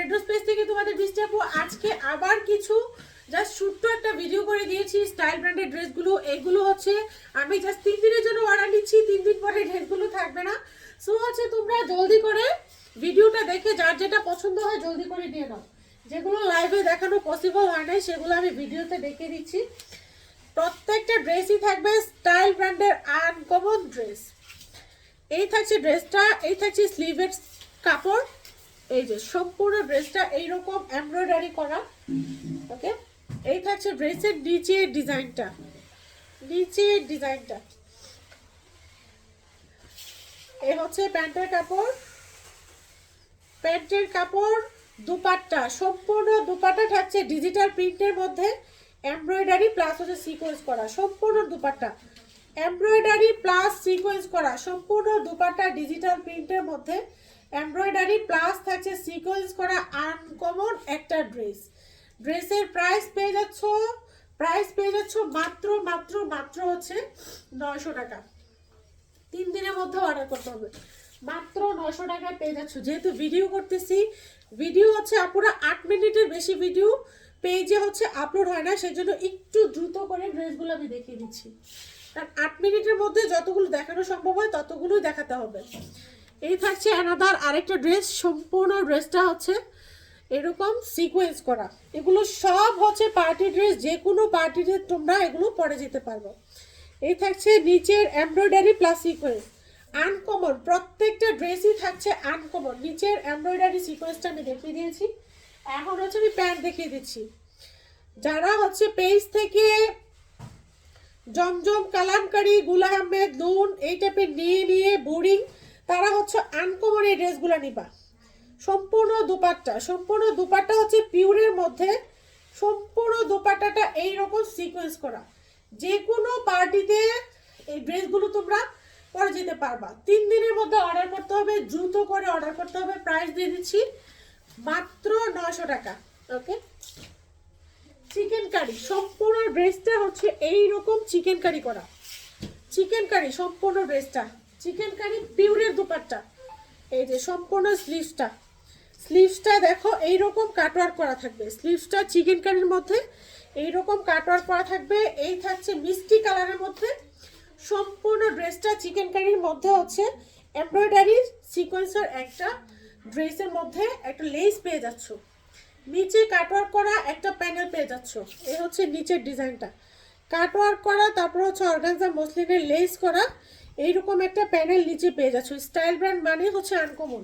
রেড্রোস page থেকে তোমাদের বৃষ্টি আজকে আবার কিছু জাস্ট ছোট্ট একটা ভিডিও করে দিয়েছি স্টাইল ব্র্যান্ডের ড্রেসগুলো। এগুলো হচ্ছে, আমি জাস্ট তিন দিনের জন্য অর্ডার নিচ্ছি, তিন দিন পরে ড্রেসগুলো থাকবে না। সো হচ্ছে তোমরা জলদি করে ভিডিওটা দেখে, যার যেটা পছন্দ হয় জলদি করে নিয়ে নাও। যেগুলো লাইভে দেখানো পসিবল হয় না সেগুলো আমি ভিডিওতে দেখে দিচ্ছি। প্রত্যেকটা ড্রেসই থাকবে স্টাইল ব্র্যান্ডের আনকমন ড্রেস এই থাকছে ড্রেসটা এই থাকছে স্লিভের কাপড়। এই যে সম্পূর্ণ ড্রেসটা এইরকম এমব্রয়ডারি করা। ওকে? এই থাকছে ড্রেসের নিচের ডিজাইনটা। নিচের ডিজাইনটা। এই হচ্ছে প্যান্টের কাপড়। প্যান্টের কাপড় দুপাট্টা। সম্পূর্ণ দুপাট্টা থাকছে ডিজিটাল প্রিন্টের মধ্যে। এমব্রয়ডারি প্লাস হচ্ছে সিকোয়েন্স করা। সম্পূর্ণ দুপাট্টা। এমব্রয়ডারি প্লাস সিকোয়েন্স করা। সম্পূর্ণ দুপাট্টা ডিজিটাল প্রিন্টের মধ্যে। এমব্রয়ডারি প্লাস থাকছে সিকোয়েন্স করা আনকমন একটা ড্রেস। ড্রেসের প্রাইস পেয়ে যাচ্ছ, প্রাইস পেয়ে যাচ্ছ মাত্র মাত্র মাত্র হচ্ছে নয়শো টাকা। তিন দিনের মধ্যে অর্ডার করতে হবে। মাত্র নশো টাকায় পেয়ে যাচ্ছ। যেহেতু ভিডিও করতেছি ভিডিও হচ্ছে আপুরা আট মিনিটের বেশি ভিডিও পেজে হচ্ছে আপলোড হয় না, সেজন্য একটু দ্রুত করে ড্রেসগুলো আমি দেখিয়ে দিচ্ছি। কারণ আট মিনিটের মধ্যে যতগুলো দেখানো সম্ভব হয়, ততগুলোই দেখাতে হবে। এই থাকছে অ্যানাদার আরেকটা ড্রেস সম্পূর্ণ ড্রেসটা হচ্ছে এরকম সিকোয়েন্স করা। এগুলো সব হচ্ছে পার্টি ড্রেস যে কোনো পার্টি ড্রেস তোমরা এগুলো পরে যেতে পারব। এই থাকছে নিচের এমব্রয়ডারি প্লাস সিকোয়েন্স আনকমন প্রত্যেকটা ড্রেসই থাকছে আনকমন নিচের এমব্রয়ডারি সিকোয়েন্সটা আমি দেখিয়ে দিয়েছি। এখন হচ্ছে আমি প্যান্ট দেখিয়ে দিচ্ছি। যারা হচ্ছে পেজ থেকে জমজম, কালামকারি গুলা আহমেদ, নুন, এই টাইপের নিয়ে নিয়ে বোরিং তারা হচ্ছে আনকমন এই ড্রেসগুলো নিবা। সম্পূর্ণ দুপাট্টা সম্পূর্ণ দুপাট্টা হচ্ছে পিউরের মধ্যে সম্পূর্ণ দুপাট্টাটা এইরকম সিকোয়েন্স করা। যে কোনো পার্টিতে এই ড্রেসগুলো তোমরা পরে যেতে পারবা। তিন দিনের মধ্যে অর্ডার করতে হবে, দ্রুত করে অর্ডার করতে হবে প্রাইস দিয়ে দিচ্ছি মাত্র নশো টাকা ওকে চিকেন কারি সম্পূর্ণ ড্রেসটা হচ্ছে এই রকম চিকেন কারি। করা চিকেন কারি সম্পূর্ণ ড্রেসটা চিকেন কারি পিউরের দুপাট্টা। এই যে সম্পূর্ণ স্লিভসটা স্লিভসটা দেখো এই রকম কাটওয়ার্ক করা থাকবে। স্লিভসটা চিকেন কারির মধ্যে এই রকম কাটওয়ার্ক করা থাকবে। এই থাকছে মিষ্টি কালারের মধ্যে। সম্পূর্ণ ড্রেসটা চিকেন কারির মধ্যে হচ্ছে। এমব্রয়ডারি সিকোয়েন্সের একটা ড্রেসের মধ্যে একটা লেস পেয়ে যাচ্ছ। নিচে কাটওয়ার্ক করা একটা প্যানেল পেয়ে যাচ্ছ। এই হচ্ছে নিচের ডিজাইনটা কাটওয়ার্ক করা, তারপর হচ্ছে অর্গানজা মসলিনের লেস করা। এইরকম একটা প্যানেল নিচে পেয়ে যাচ্ছ। স্টাইল ব্র্যান্ড মানে হচ্ছে আনকমন।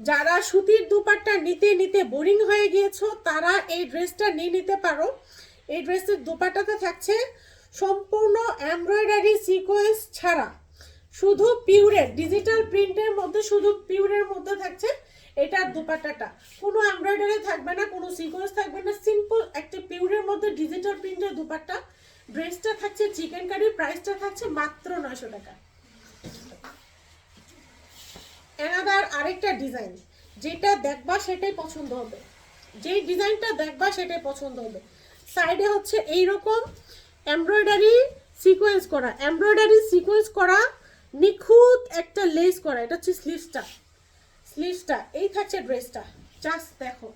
যারা সুতির দুপাট্টা নিতে নিতে বোরিং হয়ে গিয়েছো, তারা এই ড্রেসটা নিয়ে নিতে পারো। এই ড্রেসের দুপাট্টাতে থাকছে সম্পূর্ণ এমব্রয়ডারি সিকোয়েন্স ছাড়া। শুধু পিউরের ডিজিটাল প্রিন্টের মধ্যে শুধু পিউরের মধ্যে থাকছে এটার দুপাট্টাটা। কোনো এমব্রয়ডারি থাকবে না, কোনো সিকোয়েন্স থাকবে না। সিম্পল একটা পিউরের মধ্যে ডিজিটাল প্রিন্টের দুপাট্টা। ড্রেসটা থাকছে চিকেন কারির প্রাইসটা থাকছে মাত্র নয়শো টাকা। এনাদার আরেকটা ডিজাইন যেটা দেখবা সেটাই পছন্দ হবে। যেই ডিজাইনটা দেখবা সেটাই পছন্দ হবে। সাইডে হচ্ছে এই রকম এমব্রয়ডারি সিকোয়েন্স করা। এমব্রয়ডারি সিকোয়েন্স করা, নিখুঁত একটা লেস করা। এটা হচ্ছে স্লিভসটা স্লিভসটা এই থাকছে ড্রেসটা জাস্ট দেখো।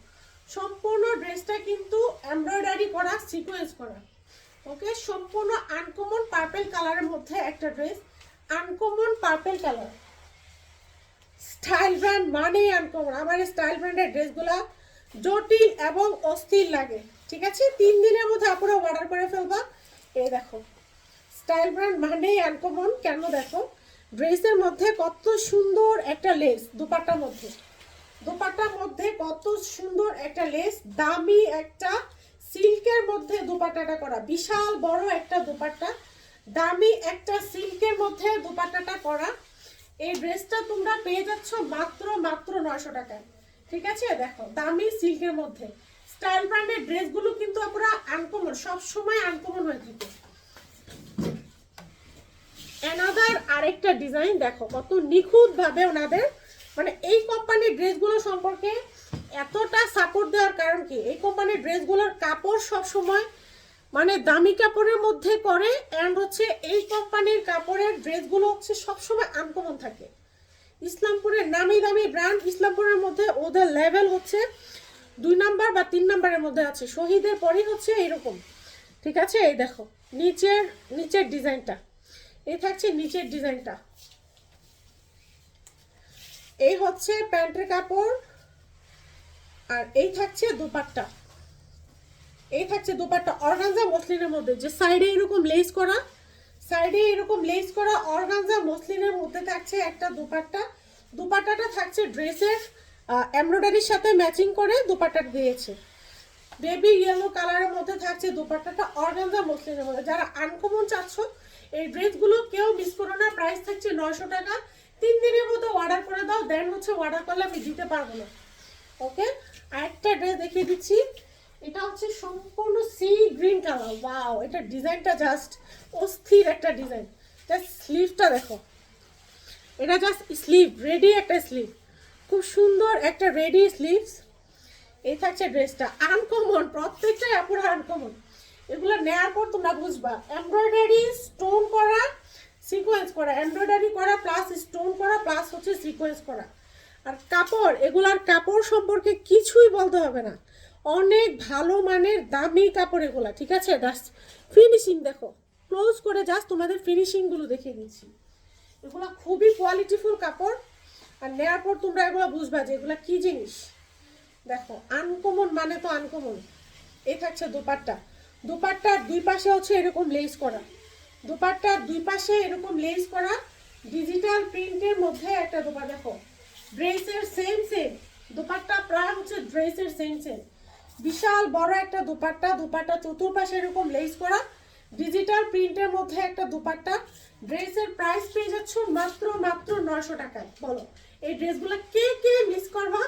সম্পূর্ণ ড্রেসটা কিন্তু এমব্রয়ডারি করা সিকোয়েন্স করা। ওকে, সম্পূর্ণ আনকমন পার্পেল কালারের মধ্যে একটা dress uncommon purple colour style brand মানেই আনকমন আমার স্টাইল ব্র্যান্ডের ড্রেসগুলো জটিল এবং অস্থির লাগে, ঠিক আছে? তিন দিনের মধ্যে আপনারা অর্ডার করে ফেলবা। এই দেখো স্টাইল ব্র্যান্ড মানেই আনকমন কেন দেখো? ড্রেসের মধ্যে কত সুন্দর একটা লেস দুপাট্টার মধ্যে। দুপাট্টার মধ্যে কত সুন্দর একটা লেস দামি একটা সিল্কের মধ্যে দুপাট্টাটা করা। বিশাল বড় একটা দুপাট্টা। দামি একটা সিল্কের মধ্যে দুপাট্টাটা করা। এই ড্রেসটা তোমরা পেয়ে যাচ্ছ মাত্র মাত্র নয়শো টাকায়। ঠিক আছে? দেখো, দামি সিল্কের মধ্যে। স্টাইল ব্র্যান্ডের ড্রেসগুলো কিন্তু আমরা আনকমন সবসময় আনকমন হয়ে থাকে। অ্যানাদার আরেকটা ডিজাইন দেখো কত নিখুঁত ভাবে ওনাদের মানে এই কোম্পানির ড্রেসগুলো সম্পর্কে এতটা সাপোর্ট দেওয়ার কারণ কি? এই কোম্পানির ড্রেসগুলোর কাপড় সব সময় মানে দামি কাপড়ের মধ্যে করে অ্যান্ড হচ্ছে এই কোম্পানির কাপড়ের ড্রেসগুলো হচ্ছে সবসময় আনকমন থাকে। ইসলামপুরের নামি দামি ব্র্যান্ড ইসলামপুরের মধ্যে ওদের লেভেল হচ্ছে দুই নাম্বার বা তিন নাম্বারের মধ্যে আছে। শহীদের পরই হচ্ছে এরকম ঠিক আছে? এই দেখো, নিচের নিচের ডিজাইনটা। এই থাকছে নিচের ডিজাইনটা। এই হচ্ছে প্যান্টের কাপড়। আর এই থাকছে দুপাট্টা। এই থাকছে দুপাট্টা অর্গানজা মসলিনের মধ্যে। যে সাইডে এরকম লেস করা সাইডে এরকম লেস করা অর্গানজা মসলিনের মধ্যে থাকছে একটা দুপাট্টা। দুপাট্টাটা থাকছে ড্রেসের এমব্রয়ডারির সাথে ম্যাচিং করে দুপাট্টাটা দিয়েছে। বেবি ইয়েলো কালারের মধ্যে থাকছে দুপাট্টাটা অর্গানজা মসলিনের মধ্যে। যারা আনকমন চাচ্ছ, এই ড্রেসগুলো কেউ মিস করো না। প্রাইস থাকছে নয়শো টাকা। তিন দিনের মধ্যে অর্ডার করে দাও দেন হচ্ছে অর্ডার করলে আমি দিতে পারব না। ওকে? আরেকটা ড্রেস দেখিয়ে দিচ্ছি। এটা হচ্ছে সম্পূর্ণ সি গ্রিন কালার ওয়াও এটা ডিজাইনটা জাস্ট অস্থির একটা ডিজাইন। জাস্ট স্লিভটা দেখো। এটা জাস্ট স্লিভ রেডি একটা স্লিভ খুব সুন্দর একটা রেডি স্লিভস এই থাকছে ড্রেসটা। আনকমন প্রত্যেকটাই আপুরা আনকমন এগুলো নেওয়ার পর তোমরা বুঝবা। এমব্রয়ডারি স্টোন করা সিকোয়েন্স করা। এমব্রয়ডারি করা প্লাস স্টোন করা প্লাস হচ্ছে সিকোয়েন্স করা। আর কাপড়, এগুলার কাপড় সম্পর্কে কিছুই বলতে হবে না। অনেক ভালো মানের দামি কাপড় এগুলা, ঠিক আছে? জাস্ট ফিনিশিং দেখো। ক্লোজ করে জাস্ট তোমাদের ফিনিশিংগুলো দেখিয়ে দিচ্ছি এগুলো খুবই কোয়ালিটিফুল কাপড়। আর নেওয়ার পর তোমরা এগুলো বুঝবা যে এগুলো কি জিনিস। দেখো আনকমন মানে তো আনকমন এই থাকছে দুপাট্টা। দুপাট্টার দুই পাশে হচ্ছে এরকম লেস করা। দুপাট্টার দুই পাশে এরকম লেস করা। ডিজিটাল প্রিন্টের মধ্যে একটা দোপা দেখো। ড্রেসের সেম সেম দুপাট্টা প্রায় হচ্ছে ড্রেসের সেম সেম বিশাল বড় একটা দুপাট্টা দুপাট্টা চতুর্পাশে এরকম লেস করা। ডিজিটাল প্রিন্টের মধ্যে একটা দুপাট্টা। ড্রেসের প্রাইস পেয়ে যাচ্ছ মাত্র মাত্র নয়শো টাকায়। বলো, এই ড্রেসগুলো কে কে মিস করবা?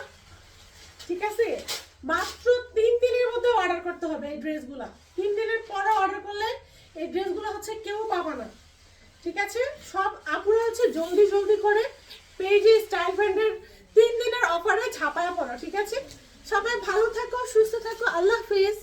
ঠিক আছে? মাত্র তিন দিনের মধ্যে অর্ডার করতে হবে এই ড্রেসগুলো। তিন দিনের পরে অর্ডার করলে এই ড্রেসগুলো হচ্ছে কেউ পাবা না। ঠিক আছে? সব আপুরা হচ্ছে জলদি জলদি করে পেজে স্টাইল ব্র্যান্ডের তিন দিনের অফারে ছাপায় পড়ো, ঠিক আছে? সবাই ভালো থাকো, সুস্থ থাকো, আল্লাহ হাফিজ।